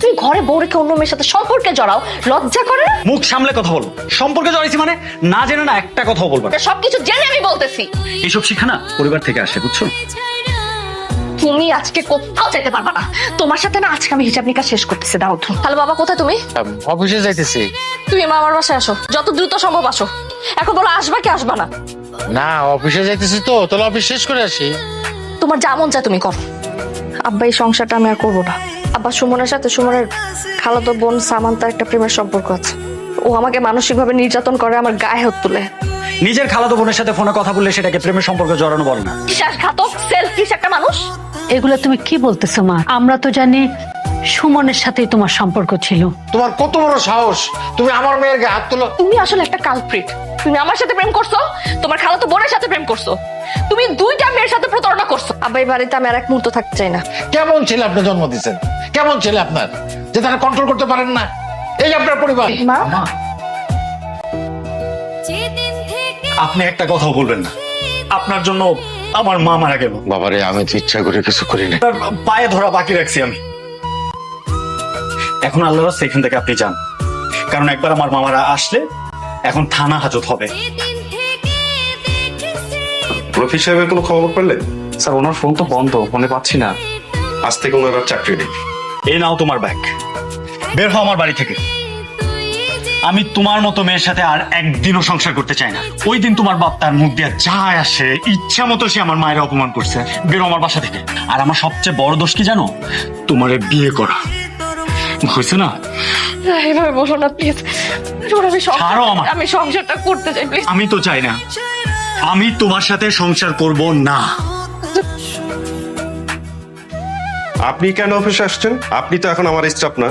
তুমি ঘরে বউ রেখে অন্য মেয়ের সাথে সম্পর্কে জড়াও লজ্জা করে না? মুখ সামলে কথা বলো। সম্পর্কে জড়াইছি মানে না জেনে না একটা কথাও বলব না। সবকিছু জেনে আমি বলতেছি। এইসব শিক্ষা না পরিবার থেকে আসে বুঝছ? তুমি আজকে কোথাও যেতে পারবা না। তোমার সাথে না আজকে আমি হিসাব নিকাশ শেষ করতেছি দাও তো হ্যালো বাবা কোথায় তুমি? অফিসে যাইতেছি। তুমি মা আমার বাসায় আসো। যত দ্রুত সম্ভব আসো। এখন বলো আসবা কি আসবা না? না অফিসে যাইতেছি তো তাহলে অফিস শেষ করে আসি। তোমার যা মন চায় তুমি করো। আব্বা এই সংসারটা আমি আর করব না। আব্বা সুমনের সাথে সুমনের খালাতো বোন সামান্তার একটা প্রেমের সম্পর্ক আছে। ও আমাকে মানসিকভাবে নির্যাতন করে আমার গায়ে হাত তুলে। নিজের খালাতো বোনের সাথে ফোনে কথা বললে সেটাকে প্রেমের সম্পর্ক জড়ানো বলে না। বিশ্বাসঘাতক সেলফিশ একটা মানুষ। এগুলো তুমি কি বলতেছো মা? আমরা তো জানি সুমনের সাথেই তোমার সম্পর্ক ছিল। তোমার কত বড় সাহস? তুমি আমার মেয়ের গায়ে হাত তুলো। তুমি আসলে একটা কালপ্রিট তুমি আমার সাথে প্রেম করছ তোমার খালাতো বোনের সাথে প্রেম করছ। তুমি দুইটা মেয়ের সাথে প্রতারণা করছ। আব্বা এই বাড়িতে আমি আর এক মুহূর্ত থাকতে চাই না। কেমন ছেলে আপনি জন্ম দিচ্ছেন কেমন ছেলে আপনার? যে তারা কন্ট্রোল করতে পারেন না। এই আপনার পরিবার। মা। আপনি একটা কথাও বলবেন না। আপনার জন্য আমার মা মারা গেল। বাবারে আমি তো ইচ্ছা করে কিছু করি না তার পায়ে ধরা বাকি রাখছি আমি। এখন আল্লাহর সেখান থেকে আপনি যান। কারণ একবার আমার মামারা আসলে এখন থানা হাজত হবে। রফিক সাহেবের কোনো খবর পেলেন স্যার ওনার ফোন তো বন্ধ ফোনে পাচ্ছি না। আজ থেকে ওনার চাকরি নেই। এই নাও তোমার ব্যাগ। বের হও আমার বাড়ি থেকে। আমি তোমার মতো মেয়ের সাথে আর একদিনও সংসার করতে চাই না। ওই দিন তোমার বাপ তার মুখ দিয়ে যা আসে ইচ্ছা মতো সে আমার মায়ের অপমান করছে। বেরো আমার বাসা থেকে। আর আমার সবচেয়ে বড় দোষ কি জানো? তোমার বিয়ে করা। হয়েছে না? এইভাবে বলো না প্লিজ আমি ছাড়ো আমার। আমি সংসারটা করতে চাই প্লিজ আমি তো চাই না। আমি তোমার সাথে সংসার করব না। আপনি কেন অফিসে আসছেন? আপনি তো এখন আমার স্টাফ না।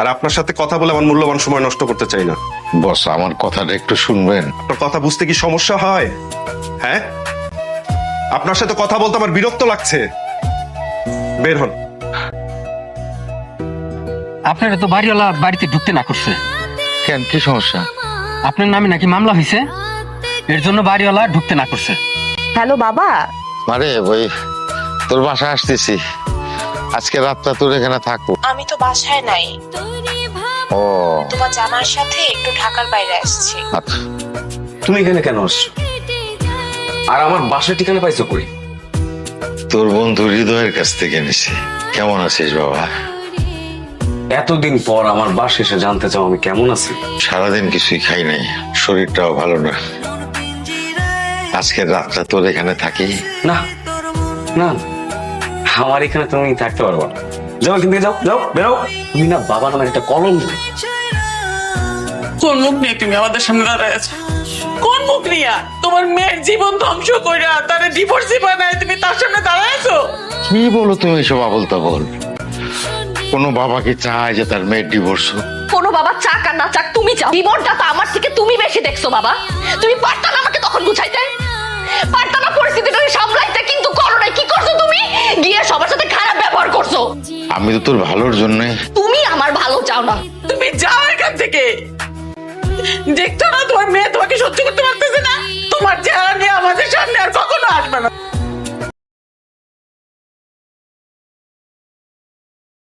আর আপনার সাথে কথা বলে আমার মূল্যবান সময় নষ্ট করতে চাই না। বস আমার কথাটা একটু শুনবেন। আপনার কথা বুঝতে কি সমস্যা হয়? হ্যাঁ? আপনার সাথে কথা বলতে আমার বিরক্ত লাগছে। বের হন। আপনারা তো বাড়িওয়ালা বাড়িতে ঢুকতে না করছে। কেন? কি সমস্যা? আপনার নামে নাকি মামলা হয়েছে এর জন্য বাড়িওয়ালা ঢুকতে না করছে। হ্যালো বাবা। মারে ওই তোর বাসা আসতেছি। আজকে রাতটা তোর এখানে থাকব। আমি তো বাসায় নাই। ও। তোমার জামার সাথে একটু ঢাকার বাইরে আসছি। আচ্ছা। তুমি এখানে কেন আসছো? আর আমার বাসার ঠিকানা পাইছো কই? তোর বন্ধু হৃদয়ের কাছ থেকে নিছি। কেমন আছিস বাবা? এতদিন পর আমার বাস এসে জানতে চাও আমি কেমন আছি? সারাদিন কিছুই খাই নাই। শরীরটাও ভালো না। আজকের রাতটা তোর এখানে থাকি। না না। আমার এখানে তুমি থাকতে পারব না। যাও এখান থেকে যাও যাও বেরো। তুমি না বাবা নামের একটা কলম কোন মুখ নিয়ে তুমি আমাদের সামনে দাঁড়ায় আছো? কোন মুখ নিয়ে? তোমার মেয়ের জীবন ধ্বংস কইরা তারে ডিভোর্সি বানায় তুমি তার সামনে দাঁড়ায় আছো? কি বলো তুমি এসব আবল তাবল কোনো বাবা কি চায় যে তার মেয়ের ডিভোর্স কোনো বাবা চাক আর না চাক তুমি চাও। জীবনটা তো আমার থেকে তুমি বেশি দেখছ বাবা। তুমি পারতা না আমাকে তখন বুঝাইতে। পারতা না পরিস্থিতিটা সামলাইতে কিন্তু গিয়ে সবার সাথে খারাপ ব্যবহার করছ। আমি তো তোর ভালোর জন্য। তুমি আমার ভালো চাও না। তুমি যাও এখান থেকে। দেখছ না তোমার মেয়ে তোমাকে সহ্য করতে পারতেছে না। তোমার চেহারা নিয়ে আমাদের সামনে আর কখনো আসবে না।